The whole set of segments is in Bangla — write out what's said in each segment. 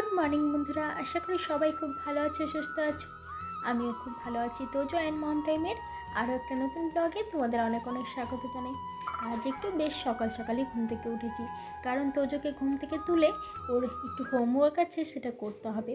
গুড মর্নিং বন্ধুরা, আশা করি সবাই খুব ভালো আছে, সুস্থ আছো। আমিও খুব ভালো আছি। তোজো অ্যান্ড মম টাইমের আরও একটা নতুন ব্লগে তোমাদের অনেক অনেক স্বাগত জানাই। আজ একটু বেশ সকাল সকালই ঘুম থেকে উঠেছি। কারণ তোজোকে ঘুম থেকে তুলে ওর একটু হোমওয়ার্ক আছে, সেটা করতে হবে।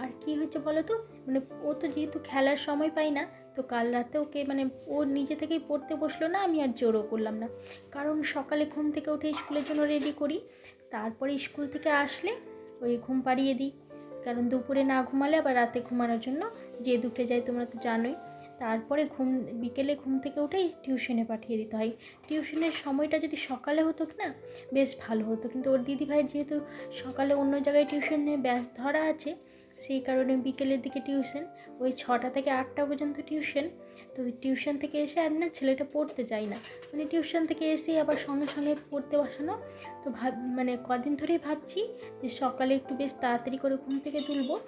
আর কি হচ্ছে বলো তো মানে ও তো যেহেতু খেলার সময় পাই না, তো কাল রাতে ওকে মানে ও নিজে থেকেই পড়তে বসল না, আমি আর জোরও করলাম না। কারণ সকালে ঘুম থেকে উঠে স্কুলের জন্য রেডি করি। তারপরে স্কুল থেকে আসলে ওই ঘুম পাড়িয়ে দিই। কারণ দুপুরে না ঘুমালে আবার রাতে ঘুমানোর জন্য যে দুটে যায় তোমরা তো জানোই। তারপরে ঘুম, বিকেলে ঘুম থেকে উঠেই টিউশনে পাঠিয়ে দিতে হয়। টিউশনের সময়টা যদি সকালে হতো না বেশ ভালো হতো। কিন্তু ওর দিদি ভাইয়ের যেহেতু সকালে অন্য জায়গায় টিউশনে ব্যাস ধরা আছে সেই কারণে বিকেলের দিকে টিউশন, ওই ছটা থেকে আটটা পর্যন্ত টিউশন। তো টিউশন থেকে এসে আর না ছেলেটা পড়তে চায় না। মানে টিউশন থেকে এসেই আবার সঙ্গে সঙ্গে পড়তে বসানো। তো ভাব মানে কদিন ধরেই ভাবছি যে সকালে একটু বেশ তাড়াতাড়ি করে ঘুম থেকে তুলবো।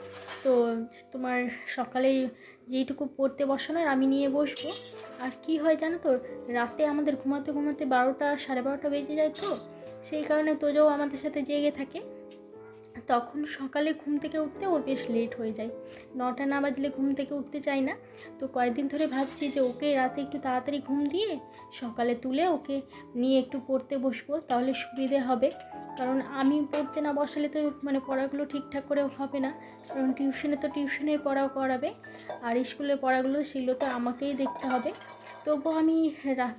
তো তোমার সকালে যেইটুকু পড়তে বসানোর আমি নিয়ে বসবো। আর কি হয় জানো তো, রাতে আমাদের ঘুমাতে ঘুমাতে বারোটা, সাড়ে বারোটা বেজে যায় তো। সেই কারণে তোজও আমাদের সাথে জেগে থাকে। তখন সকালে ঘুম থেকে উঠতে ওর বেশ লেট হয়ে যায়। নটা না বাজলে ঘুম থেকে উঠতে চাই না। তো কয়েকদিন ধরে ভাবছি যে ওকে রাতে একটু তাড়াতাড়ি ঘুম দিয়ে সকালে তুলে ওকে নিয়ে একটু পড়তে বসবো, তাহলে সুবিধে হবে। কারণ আমি পড়তে না বসালে তো মানে পড়াগুলো ঠিকঠাক করে হবে না। কারণ টিউশনে তো টিউশনের পড়াও করাবে, আর স্কুলের পড়াগুলো সেগুলো তো আমাকেই দেখতে হবে। তবু আমি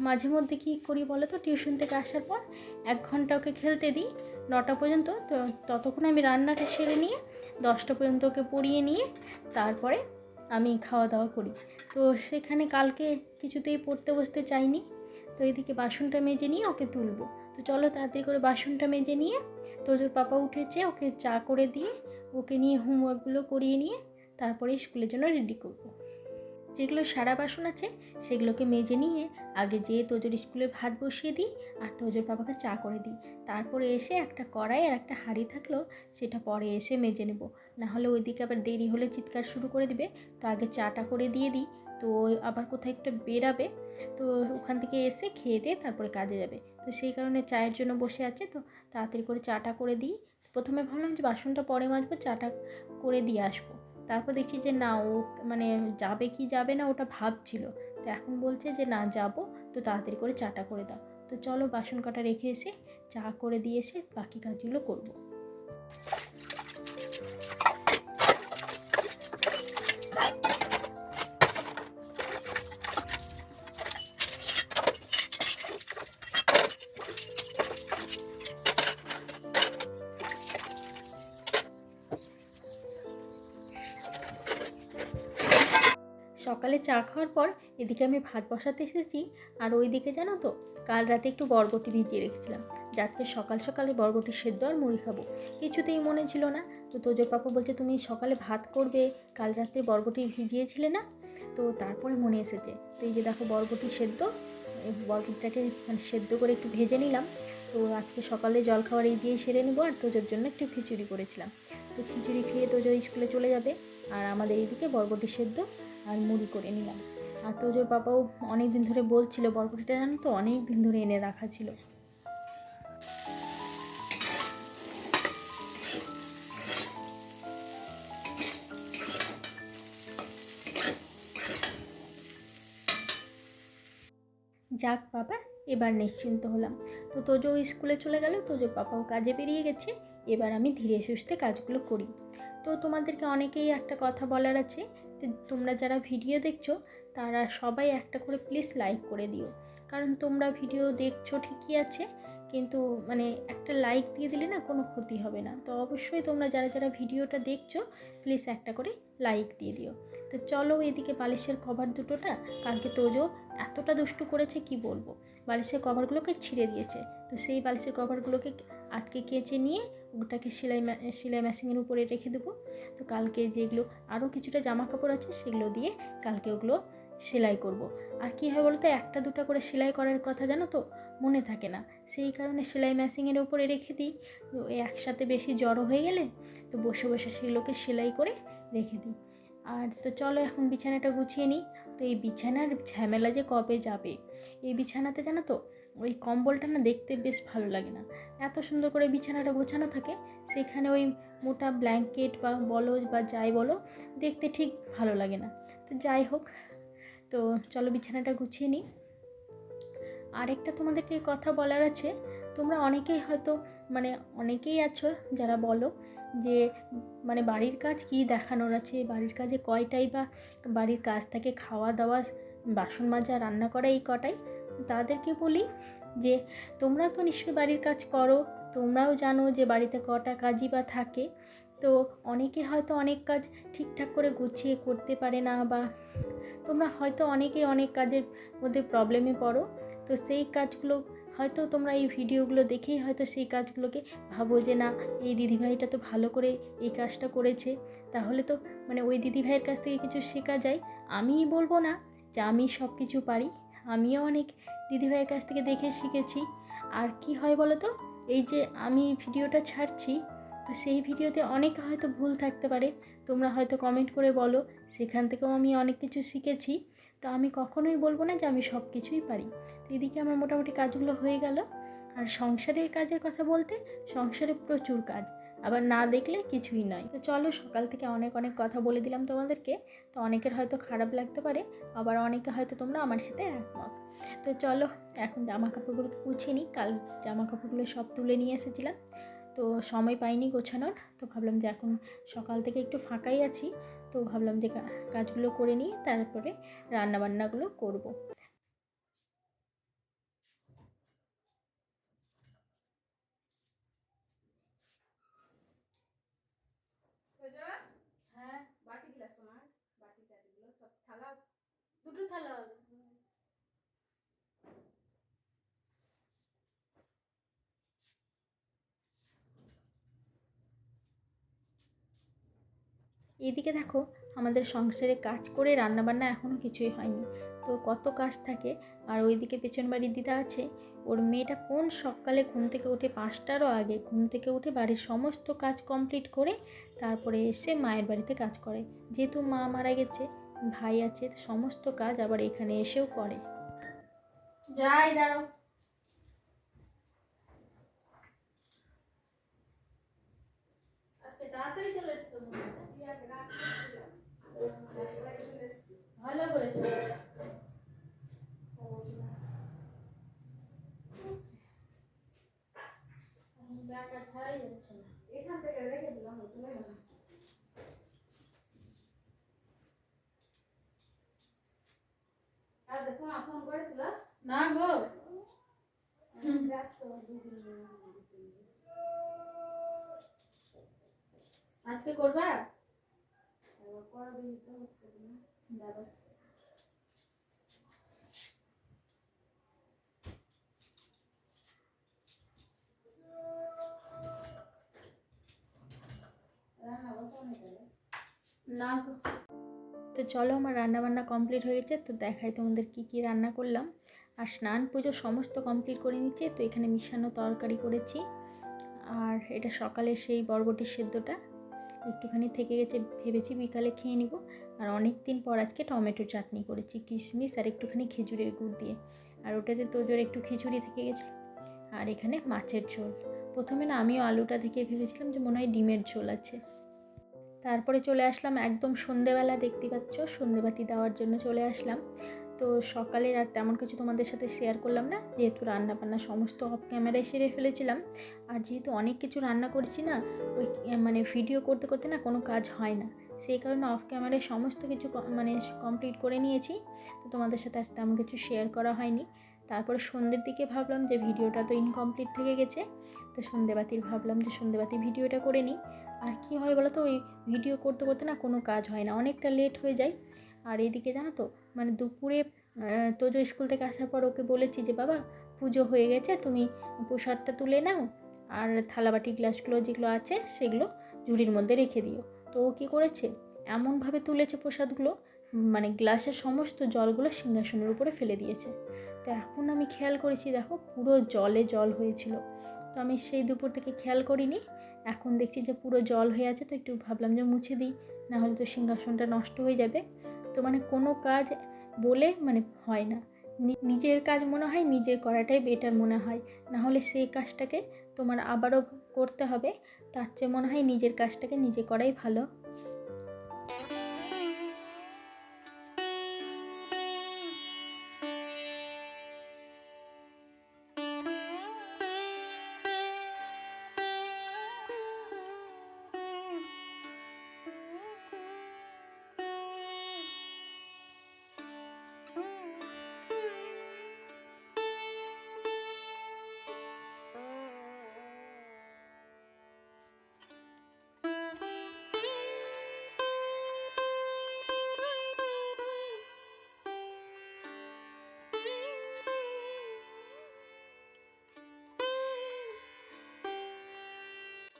মাঝে মধ্যে কী করি বলো তো? টিউশন থেকে আসার পর এক ঘণ্টা ওকে খেলতে দিই। নটা পর্যন্ত, তো ততক্ষণ আমি রান্নাটা সেরে নিয়ে দশটা পর্যন্ত ওকে পড়িয়ে নিয়ে তারপরে আমি খাওয়া দাওয়া করি। তো সেখানে কালকে কিছুতেই পড়তে বসতে চাইনি, তো এদিকে বাসনটা মেজে নিয়ে ওকে তুলবো। তো চলো তাড়াতাড়ি করে বাসনটা মেজে নিয়ে তোজোর পাপা উঠেছে, ওকে চা করে দিয়ে ওকে নিয়ে হোমওয়ার্কগুলো করিয়ে নিয়ে তারপরে স্কুলের জন্য রেডি করব। যেগুলো সারা বাসন আছে, সেগুলোকে মেজে নিয়ে আগে যেয়ে তোজোর স্কুলে ভাত বসিয়ে দিই আর তোজোর বাবাকে চা করে দিই। তারপরে এসে একটা কড়াই আর একটা হাঁড়ি থাকল, সেটা পরে এসে মেজে নেব। না হলে ওইদিকে আবার দেরি হলে চিৎকার শুরু করে দিবে। তো আগে চাটা করে দিয়ে দিই। তো আবার কোথাও একটা বেরাবে, তো ওখান থেকে এসে খেয়ে দিয়ে তারপরে কাজে যাবে। তো সেই কারণে চায়ের জন্য বসে আছে, তো তাড়াতাড়ি করে চাটা করে দিই। প্রথমে ভাবলাম যে বাসনটা পরে মাজবো, চাটা করে দিয়ে আসব। তারপর দেখছি যে না, ও মানে যাবে কি যাবে না ওটা ভাবছিল। তো এখন বলছে যে না, যাব, তো তাড়াতাড়ি করে চাটা করে দাও। তো চলো বাসন কাটা রেখে এসে চা করে দিয়ে এসে বাকি কাজগুলো করব। সকালে চা খাওয়ার পর এদিকে আমি ভাত বসাতে এসেছি। আর ওই দিকে জানো তো, কাল রাতে একটু বরবটি ভিজিয়ে রেখেছিলাম। যাতে সকাল সকালে বরবটি সেদ্ধ আর মুড়ি খাব। কিছুতেই মনে ছিল না। তো তোজোর পাপা বলছে, তুমি সকালে ভাত করবে, কাল রাতে বরবটি ভিজিয়েছিলে না? তো তারপরে মনে এসেছে। তো এই যে দেখো, বরবটি সেদ্ধ। বরবটিটাকে মানে সেদ্ধ করে একটু ভেজে নিলাম। তো আজকে সকালে জল খাবার এই দিয়ে সেরে নেব। আর তোজোর জন্য একটু খিচুড়ি করেছিলাম। তো খিচুড়ি খেয়ে তোজো স্কুলে চলে যাবে। আর আমাদের এইদিকে বরবটি সেদ্ধ। আর মুড়ি করে নিলাম। আর তোজোর বাবাও অনেক দিন ধরে বলছিল, বরবটিটা জানো তো অনেক দিন ধরে এনে রাখা ছিল। যাক বাবা, এবার নিশ্চিন্ত হলাম। তো তোজো স্কুলে চলে গেল, তোজোর পাপাও কাজে বেরিয়ে গেছে, এবার আমি ধীরে সুস্থে কাজগুলো করি। তো তোমাদেরকে অনেকেই একটা কথা বলার আছে তোমরা যারা ভিডিও দেখছ, তারা সবাই একটা করে প্লিজ লাইক করে দিও। কারণ তোমরা ভিডিও দেখছ ঠিকই আছে, কিন্তু মানে একটা লাইক দিয়ে দিলে না কোনো ক্ষতি হবে না। তো অবশ্যই তোমরা যারা যারা ভিডিওটা দেখছ প্লিজ একটা করে লাইক দিয়ে দিও। তো চলো এদিকে বালিশের কভার দুটোটা, কালকে তোজো এতটা দুষ্টু করেছে কি বলব? বালিশের কভারগুলোকে ছিঁড়ে দিয়েছে। তো সেই বালিশের কভারগুলোকে আজকে কেচে নিয়ে ওটাকে সেলাই সেলাই মেশিনের উপরে রেখে দেবো। তো কালকে যেগুলো আরও কিছুটা জামা কাপড় আছে সেগুলো দিয়ে কালকে ওগুলো সেলাই করব। আর কী হয় বলতো, একটা দুটো করে সেলাই করার কথা জানো তো, মনে থাকে না। সেই কারণে সেলাই মেশিনের উপরে রেখে দিই। একসাথে বেশি জড়ো হয়ে গেলে তো বসে বসে সেগুলোকে সেলাই করে রেখে দিই। আর তো চলো এখন বিছানাটা গুছিয়ে নিই। তো এই বিছানার ঝামেলা যে কবে যাবে? এই বিছানাতে জানো তো, ওই কম্বলটা না দেখতে বেশ ভালো লাগে না। এত সুন্দর করে বিছানাটা গোছানো থাকে, সেখানে ওই মোটা ব্ল্যাঙ্কেট বা বলো বা যাই বলো, দেখতে ঠিক ভালো লাগে না। তো যাই হোক, তো চলো বিছানাটা গুছিয়ে নিই। আরেকটা তোমাদেরকে কথা বলার আছে তোমরা অনেকেই হয়তো মানে অনেকেই আছো যারা বলো যে মানে বাড়ির কাজ কী দেখানোর আছে? বাড়ির কাজে কয়টাই বা বাড়ির কাজ থাকে খাওয়া দাওয়া, বাসন মাজা, রান্না করা এই কটাই? তাদেরকে বলি যে, তোমরা তো নিশ্চয়ই বাড়ির কাজ করো, তোমরাও জানো যে বাড়িতে কটা কাজই বা থাকে। তো অনেকে হয়তো অনেক কাজ ঠিকঠাক করে গুছিয়ে করতে পারে না বা তোমরা হয়তো অনেকেই অনেক কাজের মধ্যে প্রবলেমে পড়ো। তো সেই কাজগুলো হয়তো তোমরা এই ভিডিওগুলো দেখেই হয়তো সেই কাজগুলোকে ভাবো যে না, এই দিদিভাইটা তো ভালো করে এই কাজটা করেছে। তাহলে তো মানে ওই দিদিভাইয়ের কাছ থেকে কিছু শেখা যায়। আমি বলব না যে আমি সব কিছু পারি। আমিও অনেক দিদিভাইয়ের কাছ থেকে দেখে শিখেছি। আর কি হয় বলো তো? এই যে আমি ভিডিওটা ছাড়ছি তো সেই ভিডিওতে অনেক হয়তো ভুল থাকতে পারে। তোমরা হয়তো কমেন্ট করে বলো, সেখান থেকেও আমি অনেক কিছু শিখেছি। তো আমি কখনোই বলব না যে আমি সব কিছুই পারি। তো এদিকে আমার মোটামুটি কাজগুলো হয়ে গেল। আর সংসারের কাজের কথা বলতে, সংসারে প্রচুর কাজ। আবার না দেখলে কিছুই নয়। তো চলো সকাল থেকে অনেক অনেক কথা বলে দিলাম তোমাদেরকে। তো অনেকের হয়তো খারাপ লাগতে পারে, আবার অনেকে হয়তো তোমরা আমার সাথে একমত। তো চলো, এখন জামা কাপড়গুলোকে গুছিয়ে নিই। কাল জামা কাপড়গুলো সব তুলে নিয়ে এসেছিলাম। তো সময় পাইনি গোছানোর, তো ভাবলাম যে এখন সকাল থেকে একটু ফাঁকাই আছি, তো ভাবলাম যে কাজগুলো করে নিয়ে তারপরে রান্নাবান্নাগুলো করব। হ্যাঁ দুটো থালা এদিকে দেখো, আমাদের সংসারে কাজ করে রান্নাবান্না এখনও কিছুই হয়নি। তো কত কাজ থাকে, আর ওইদিকে পেছন বাড়ির দিদা আছে, ওর মেয়েটা কোন সকালে ঘুম থেকে উঠে পাঁচটারও আগে, ঘুম থেকে উঠে বাড়ির সমস্ত কাজ কমপ্লিট করে তারপরে এসে মায়ের বাড়িতে কাজ করে। যেহেতু মা মারা গেছে, ভাই আছে সমস্ত কাজ আবার এখানে এসেও করে। যাই দাঁড়াও আজকে তাড়াতাড়ি চলে এসছো মনে হচ্ছে। ভালো করেছ ব্যাগটা ছাড়াই যাচ্ছে না। এখান থেকে রেখে দিলাম আর দেখো ফোন করেছিল? না গো। আজকে করবা? দিন তো হচ্ছে না। দাদা নি তো চলো আমার রান্না বান্না কমপ্লিট হয়ে গেছে, তো দেখাই তোমাদের কি কি রান্না করলাম। আর স্নান পুজো সমস্ত কমপ্লিট করে নিচ্ছে, তো এখানে মিশানো তরকারি করেছি। আর এটা সকালের সেই বরবটির সেদ্ধটা, একটুখানি থেকে গেছে ভেবেছি বিকালে খেয়ে নিব। আর অনেক দিন পর আজকে টমেটো চাটনি করেছি, কিশমিশ আর একটুখানি খেজুরের গুড় দিয়ে। আর ওটাতে তোজোর একটু খিচুড়ি থেকে গেছিল। আর এখানে মাছের ঝোল। প্রথমে না আমিও আলুটা থেকে ভেবেছিলাম যে মনে হয় ডিমের ঝোল আছে। তারপরে চলে আসলাম একদম সন্ধেবেলা, দেখতে পাচ্ছ? সন্ধেবাতি দেওয়ার জন্য চলে আসলাম। তো সকালের আর তেমন কিছু তোমাদের সাথে শেয়ার করলাম না। যেহেতু রান্না বান্না সমস্ত অফ ক্যামেরায় সেরে ফেলেছিলাম। আর যেহেতু অনেক কিছু রান্না করেছি না, ওই মানে ভিডিও করতে করতে না কোনো কাজ হয় না। সেই কারণে অফ ক্যামেরায় সমস্ত কিছু মানে কমপ্লিট করে নিয়েছি। তো তোমাদের সাথে আর তেমন কিছু শেয়ার করা হয়নি। তারপরে সন্ধ্যের দিকে ভাবলাম যে ভিডিওটা তো ইনকমপ্লিট থেকে গেছে। তো সন্ধেবাতির ভাবলাম যে, সন্ধেবাতি ভিডিওটা করে নিই। আর কি হয় বলো তো, ওই ভিডিও করতে করতে না কোনো কাজ হয় না, অনেকটা লেট হয়ে যায়। আর এদিকে জানো তো মানে দুপুরে তোজো স্কুল থেকে আসার পর ওকে বলেছি যে, বাবা, পুজো হয়ে গেছে, তুমি প্রসাদটা তুলে নাও, আর থালাবাটি গ্লাসগুলো যেগুলো আছে, সেগুলো ঝুড়ির মধ্যে রেখে দিও। তো ও কী করেছে, এমনভাবে তুলেছে প্রসাদগুলো মানে গ্লাসের সমস্ত জলগুলো সিংহাসনের উপরে ফেলে দিয়েছে। তো এখন আমি খেয়াল করেছি, দেখো, পুরো জলে জল হয়েছিল। তো আমি সেই দুপুর থেকে খেয়াল করিনি এখন দেখছি যে পুরো জল হয়ে আছে, তো একটু ভাবলাম যে মুছে দিই না হলে তো সিংহাসনটা নষ্ট হয়ে যাবে। তো মানে কোনো কাজ বলে মানে হয় না। নিজের কাজ মনে হয়, নিজের করাটাই বেটার মনে হয়। না হলে সেই কাজটাকে তোমার আবারও করতে হবে, তার চেয়ে মনে হয় নিজের কাজটাকে নিজে করাই ভালো।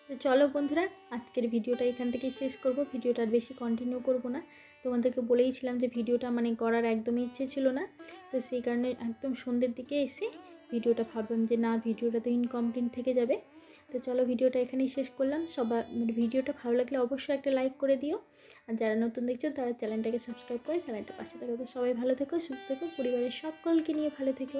তো চলো বন্ধুরা, আজকের ভিডিওটা এখান থেকে শেষ করব। ভিডিওটা আর বেশি কন্টিনিউ করব না। তোমাদেরকে বলেইছিলাম যে ভিডিওটা মানে করার একদমই ইচ্ছে ছিল না। তো সেই কারণে একদম সন্ধ্যের দিকে এসে ভিডিওটা ভাবলাম যে না, ভিডিওটা তো ইনকমপ্লিট থেকে যাবে। তো চলো ভিডিওটা এখানেই শেষ করলাম। সবার মানে ভিডিওটা ভালো লাগলে অবশ্যই একটা লাইক করে দিও। আর যারা নতুন দেখছ, তারা চ্যানেলটাকে সাবস্ক্রাইব করে চ্যানেলটা পাশে থাকবে সবাই ভালো থেকো, সুস্থ থেকো, পরিবারের সকলকে নিয়ে ভালো থেকো।